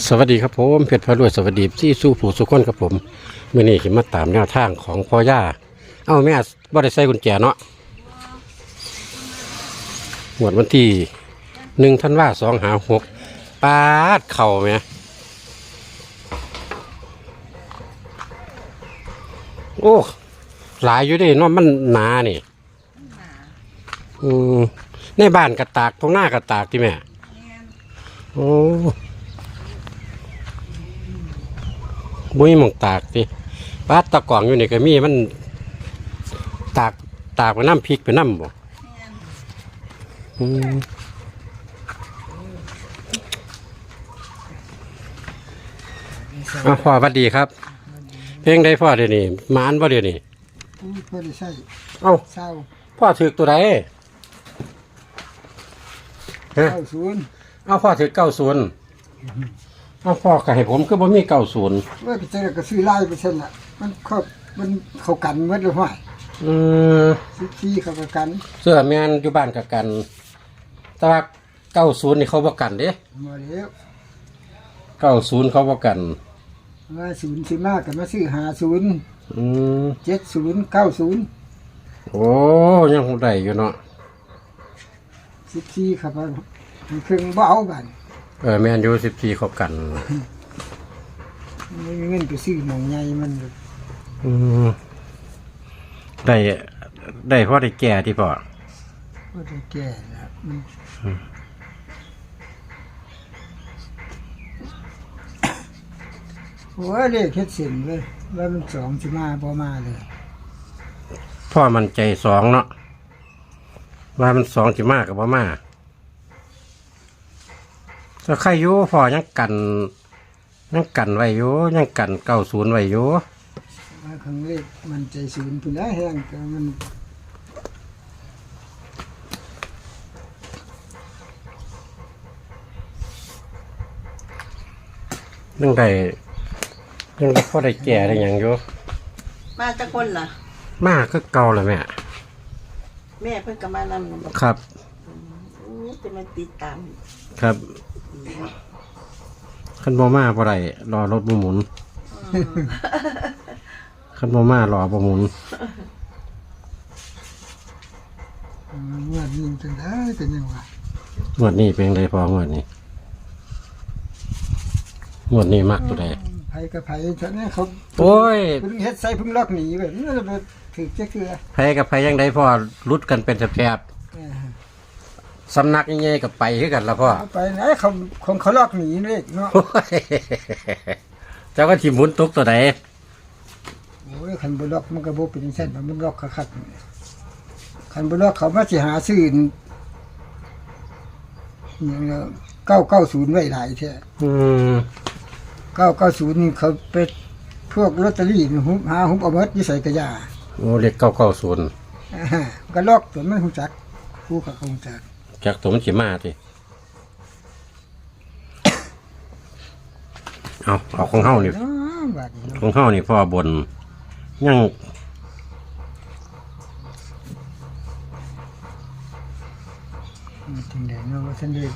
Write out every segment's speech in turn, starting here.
สวัสดีครับผมเพชรพารวยสวัสดีที่สู้ผู้สุขคนครับผมเมื่อนี้ขิมาตามแนวทางของพ่อย่า เอ้าแม่บ่ได้ใส่กุญแจเนาะหมวดวันที่หนึ่งท่านว่าสองหาหกปาดเข่าไหมโอ้หลายอยู่ดิเนาะมันหนานี่อืมในบ้านกระตากตรงหน้ากระตากที่แม่โอ้ บุ้ยหมองตากดิป้าดตะกล่องอยู่นี่ก็มีมันตากตากไปน้ำพริกไปน้ำบ่อืมอะพ่อหวัดดีครับ เพลงได้พ่อเดี๋ยวนี้หมานบ่เดี๋ยวนี้อุ้ยเพื่อได้ใช่เอ้าเศร้าพ่อถือตัวใดฮะเก้าศูนย์เอาพ่อถือเก้าศูนย์ เอาพ่อก็ให้ผมคือบ่มีเก้าศูนย์ว่าไปเจอก็ซื้อไล่ไปเช่นละมันเขามันเขากันเมื่อเลยห้อยอืมซื้อที่เขาก็กันเสื้อแม่นอยู่บ้านกับกัน แต่ว่าเก้าศูนย์นี่เขาบ่กันเด้มาแล้วเก้าศูนย์เขาบ่กันว่าศูนย์สิมากกันมาซื้อหาศูนย์อืมเจ็ดศูนย์เก้าศูนย์โอ้ยังคงได้อยู่เนาะสิบที่เขาก็เครื่องเบเอาบัน เออแม่นอยู่สิบสี่เขากันไม่มีเงินไปซื้อหมองใหญ่มันก็อืมได้ได้พ่อได้แก่ที่พ่อก็จะแก่แล้วมันโอ้ยเลขเฮ็ดเส้นเลยว่ามันสองสิมาพอมาเลยพ่อมันใจสองเนาะว่ามันสองสิมากกับบ่มา ถ้าใครอยู่พ่อยังกันยังกันไว้อยู่ยังกันเก้าศูนย์ไว้อยู่ว่าครั้งเลขมันใจศูนย์พุ่นแล้วแห้งแต่มันยังได้ยังได้พ่อได้แก่ได้หยังอยู่มาจากคนล่ะ มากก็เก่าเลยแม่แม่เพิ่งก็มานำบอกครับอู้จะมาติดตาม ครับ ขันบ่มาบ่ได้รอรถบ่หมุนขันบ่มารอบ่หมุนเอ่อเมื่อนี้จังได้เป็นยังไงงวดนี้เป็นไดพองวดนี้งวดนี้มักตัวใดไผกับไผเท่านั้นเขาโอ้ยเพิ่งเฮ็ดใส่เพิ่งล็อกหนีไปนี่จะไปถือเจ๊คือไผกับไผยังไดพ่อรุดกันเป็นแถบเออๆ สำนักยังไงกับไปคือกันละพ่อเอาไปไหนเขาของเขาล็อกหนีเลยเนาะโอ้ยเจ้าก็ที่หมุนตุกตัวใดโอ้ยคันบ่ล็อกมันก็บ่เป็นเส้นมันล็อกคักๆคันบ่ล็อกเขามาสิหาซื้ออย่างเก้าเก้าศูนย์ไว้หลายแท้อืมเก้าเก้าศูนย์นี่เขาไปพวกลอตเตอรี่นี่หุบหาหุบเอาเบิดอยู่ใส่กระยาโอ้เล็กเก้าเก้าศูนย์ อ่าก็ล็อกตัวมันหูจักผู้เขาคงจัก จากตัวมันสิมาทีเอาเอาของเฮานี่อ๋อบาดนี้ของเฮานี่พ่อบนยังมันถึงได้เนาะว่าท่านเลย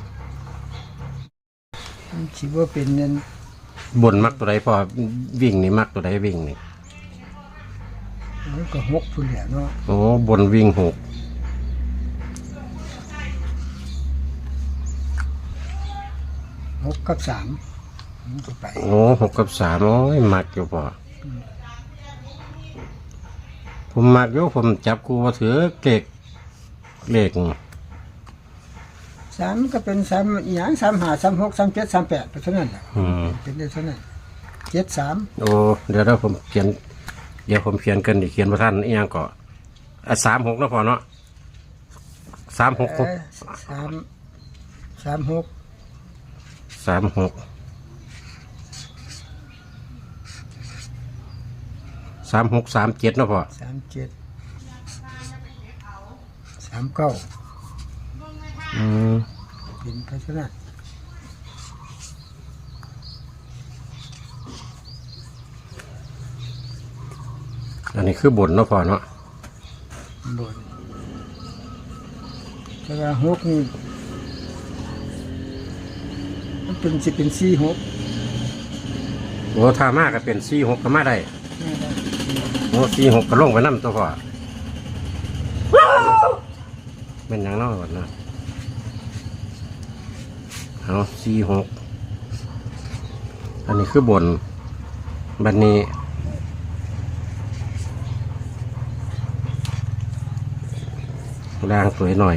มันสิว่าเป็นนั่นบนมักตัวใดพ่อวิ่งนี่มักตัวใดวิ่งนี่ มันก็หกพุ่นแหละเนาะโอ้บนวิ่งหก หกกับสามมันก็ไปโอ้หกกับสามโอ้ยมักอยู่พ่อผมมักอยู่ผมจับกูว่าถือเล็กเล็กสามก็เป็นสามอหย่างสามห้าสามหกสามเจ็ดสามแปดไปเท่านั้นแหละอืมเป็นได้เท่านั้นเจ็ดสามโอ้เดี๋ยวเราผมเขียน เดี๋ยวผมเขียนกันดิเขียนประท่านอีหยังก็อะสามหกแล้วพอเนาะสามหกเอ้ยสามสามหก สามหกสามหกสามเจ็ดเนาะพ่อสามเจ็ดสามเก้าอืมเป็นไปเท่านั้นอันนี้คือบนเนาะพ่อเนาะบนแต่ว่าหกนี่มัน เป็นสิเป็นสี่หกอโอ้ถ้ามากก็เป็นสี่หกก็มาได้ไม่ได้โอ้สี่หกก็ลงไปน้ำตัวพ่อเป็นหยังเน้อยวัดนะเอาสี่หกอันนี้คือบนบันนี้ล่างสวยหน่อย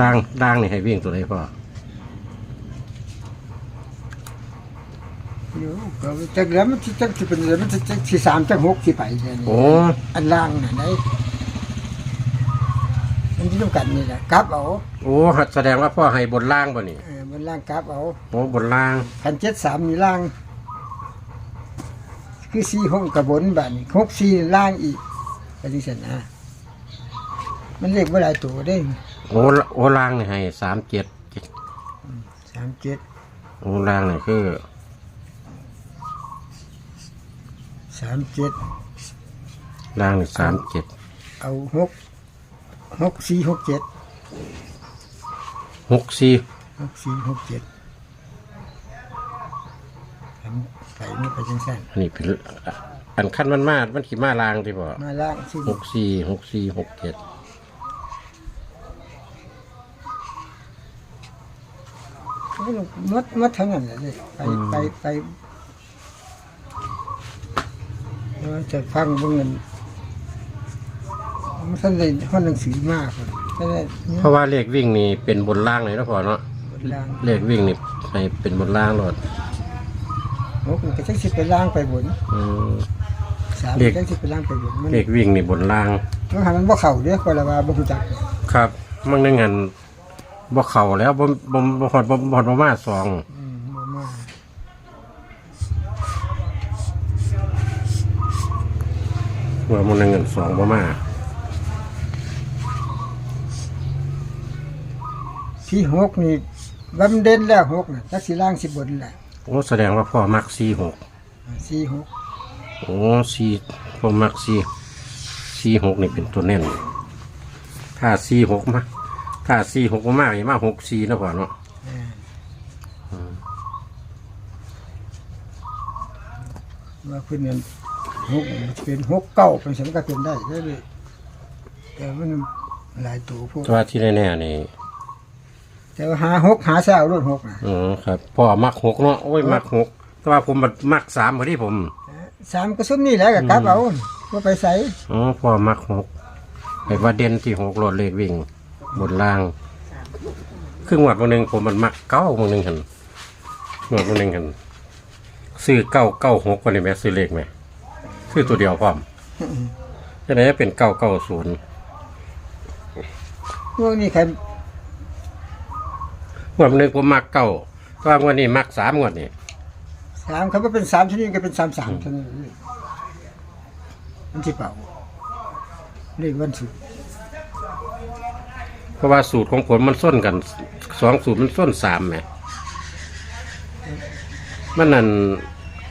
ล่างล่างนี่ให้วิ่งตัวไหนพ่อ เดี๋ยวก็จักแล้วมันสิจักสิเป็นอะไรมันสิจักสิสามจักหกสิไปเนี่ยนี่โอ้อันล่างน่ะได้มันที่ต้องกันนี่แหละกลับเอาโอ้แสดงว่าพ่อให้บนล่างบ่นี่เออบนล่างกลับเอาโอ้บนล่างพันเจ็ดสามนี่ล่าง คือสี่หกกับบนแบบนี้หกสี่ล่างอีกก็ที่เสนนะมันเรียกว่าหลายตัวได้โอ้โอ้ล่างนี่ให้สามเจ็ดสามเจ็ดโอ้ล่างนี่คือ สามเจ็ดล่างนี่สามเจ็ดเอาหกหกสี่หกเจ็ดหกสี่หกสี่หกเจ็ดทำไปไม่ไปจังสั้นอันนี้เป็นอันขั้นมันมาดมันขีมาล่างที่บ่มาล่างสิหกสี่หกสี่หกเจ็ดมดมดเท่านั้นแหละเลยไปไปไปเดี๋ยว จะฟังเบิ่งเงินมันท่านได้ห้องหนังสือมากคนท่านได้เนี่ยเพราะว่าเลขวิ่งนี่เป็นบนล่างเลยนะพ่อเนาะบนล่างเลขวิ่งนี่ให้เป็นบนล่างโลดหกมันก็จังสิไปล่างไปบนอืม สามเลข จังสิไปล่างไปบนมันเลขวิ่งนี่บนล่าง มันหามันบ่เข้าเด้อคนละว่าบ่รู้จักครับมันนึงหันบ่เข่าแล้วบ่บ่บ่หอดบ่บ่หอดบ่มาสอง อืมบ่มา ว่ามันนึงหันสองบ่มาที่หกนี่วันเด่นแล้วหกน่ะจักสิล่างสิบนแหละโอ้แสดงว่าพ่อมักสี่หกสี่หกโอ้สี่พ่อมักสี่สี่หกนี่เป็นตัวเน่น ถ้าสี่หกมาถ้าสี่หกมากๆนี่มาหกสี่นะพ่อเนาะว่าเพิ่นนั่น หกมันเป็นหกเก้าเป็นสันก็เป็นได้ได้เลยแต่มันหลายตัวพวกแต่ว่าที่แน่ๆนี่แต่ว่าหาหกหาแซวรุ่นหกนะอ๋อครับพ่อมักหกเนาะโอ้ยมักหกแต่ว่าผมมันมักสามพอดีผมสามก็ซุ้มนี่แหละกับกลับเอาว่าไปใส่อ๋อพ่อมักหกไอ้ว่าเด่นที่หกโหลดเลขวิ่งบนล่างครึ่งวัดวันหนึ่งผมมันมักเก้าวันหนึ่งหันงวดวันหนึ่งหันซื้อเก้าเก้าหกวันนี้แม่ซื้อเลขไหม ซื้อตัวเดียวพร้อมจะไหนจะเป็นเก้าเก้าศูนย์พวกนี้ใครงวดวันหนึ่งผมมักเก้าก็ว่างวันนี้มักสามงวดนี่สามเขาว่าเป็นสามชนิดก็เป็นสามสามชนิดมันที่เป่าเรียกวันศุกร์เพราะว่าสูตรของผมมันส้นกันสองสูตรมันส้นสามไหมมันนั่น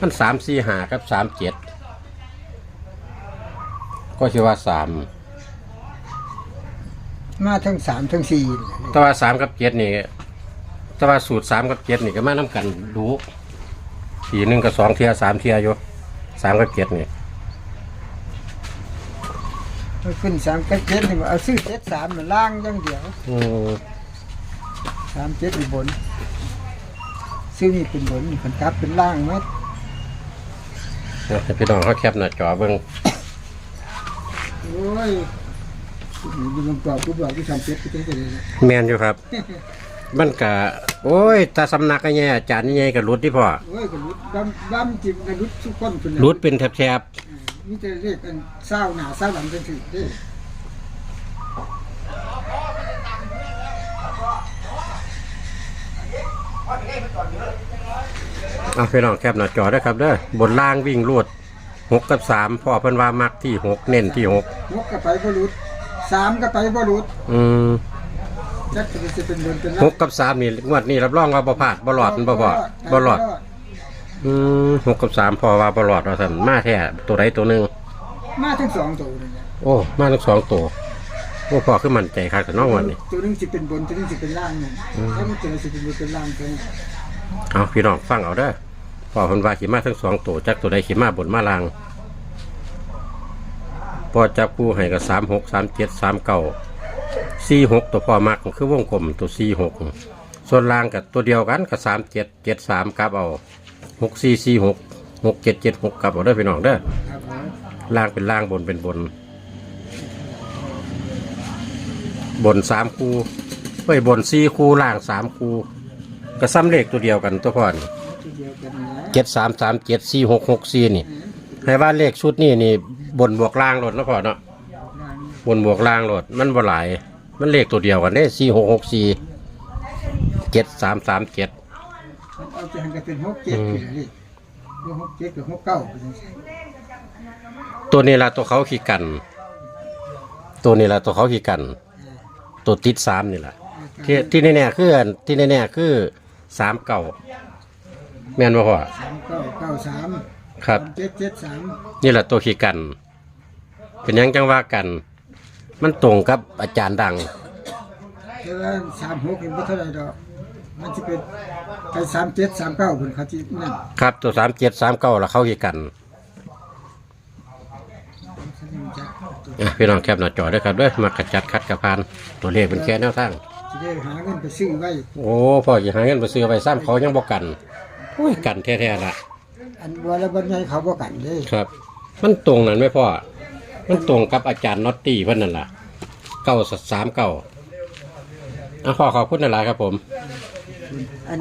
มันสามสี่หากับสามเจ็ด ก็ชื่อว่าสามมาทั้งสามทั้งสี่นี่แหละแต่ว่าสามกับเจ็ดนี่แต่ว่าสูตรสามกับเจ็ดนี่ก็มาน้ำกันดูทีหนึ่งกับสองเทียสามเทียอยู่สามกับเจ็ดนี่มันขึ้นสามกับเจ็ดนี่มันเอาซื้อเจ็ดสามมันล่างอย่างเดียวอืมสามเจ็ดอยู่บน ซื้อนี่เป็นบนนี่คนกลับเป็นล่างไหมให้พี่น้องเขาแคปหน้าจอเบิ้ง โอ้ยดูมันกรอบกูบอกกูทำเจ็ดกูเจ็ดเลยนะแมนอยู่ครับ มันกะโอ้ยตาสำนักก็แย่อาจารย์นี่ไงกับรุดที่พ่อโอ้ยกระลุดดำดำจิบกระลุดทุกคนคนละรุดเป็นแถบนี่จะเรียกกันเศร้าหนาเศร้าหลังเป็นสิเด้อๆเอาพี่น้องแคปหน้าจอด้วยครับเด้อบนล่างวิ่งรวด หกกับสามพ่อเพิ่นว่ามักที่หกเน้นที่หกหกก็ไปบรุษสามก็ไปบรุษอืมจักจะเป็นบนเป็นหกกับสามนี่งวดนี้รับรองว่าบ่พลาดบ่หลอดมันบ่บ่บ่หลอดอืมหกกับสามพอว่าบอลอดว่าสันมาแท้ตัวใดตัวหนึ่งมาทั้งสองตัวเลยเนี่ยโอ้มาทั้งสองตัวโอ้พอขึ้นมันใจคักกับน้องวันนี้ตัวหนึงจะเป็นบนตัวหนึงจะเป็นล่างเนี่ยถ้ามันตัวหนึงจะเป็นบนเป็นล่างตัวนี้เอาพี่น้องฟังเอาเด้อ พ่อเพันว่าขี่มาทั้งสองตัวจักตัวใดขี่มาบนมาลางพอจับคู่ให้กับสามหกสามเจ็ดสามเก้าสี่หกตัวพ่อมักคือวงกลมตัวสี่หกส่วนล่างกับตัวเดียวกันกับสามเจ็ดเจ็ดสามกลับเอาหกสี่สี่หกหกเจ็ดเจ็ดหกกลับเอาเด้อพี่น้องเด้อล่างเป็นล่างบนเป็นบน บนสามคูเฮ้ยบนสี่คู่ล่างสามคู่ก็ซ้ำเลขตัวเดียวกันตัวพ่อนี่ เดียวกันนะเจ็ดสามสามเจ็ดสี่หกหกสี่นี่ให้ว่าเลขชุดนี่นี่บนบวกล่างรถนะพ่อเนาะนั่นบนบวกล่างรถมันบ่หลาย มันเลขตัวเดียวกันเด้สี่หกหกสี่เจ็ดสามสามเจ็ดมันเอาจะหันกันเป็นหกเจ็ดอืมเป็นอะไรหรือหกเจ็ดหรือหกเก้าเป็นจังซี่ตัวนี้ละตัวเขาขี่กัน ตัวนี้ละตัวเขาขี่กัน ตัวติดสามนี่แหละที่ที่แน่ๆคืออันที่แน่ๆคือสามเก่า แม่นบ่พ่อ สามเก้าเก้าสามครับ เจ็ดเจ็ดสามนี่แหละตัวขี่กัน เป็นหยังจังว่ากัน มันตรงกับอาจารย์ดัง แต่ว่าสามหกเห็นไม่เท่าไหรดอก มันจะเป็นไปสามเจ็ดสามเก้าเป็นเขาที่นั่นครับตัวสามเจ็ดสามเก้าแล้วเขาขี่กันเขาที่รู้จักตัวอะพี่น้องแคบหน้าจอด้วยครับเด้วยมากระจัดคัดกระพานตัวเลขเป็นแค่แนวทาง จะได้หาเงินไปซื้อไว้โอ้พ่ออย่าหาเงินไปซื้อไปซ้ำเขายังบอกกันโอ้ยกันแท้ๆละอันวันละบันไงเขาบ่กันเลยครับ มันตรงนั้นไหมพ่อ มันตรงกับอาจารย์น็อตตี้เพื่อนนั่นแหละเก้าสามเก้าอะพ่อขอบคุณนั่นแหละครับผม อัน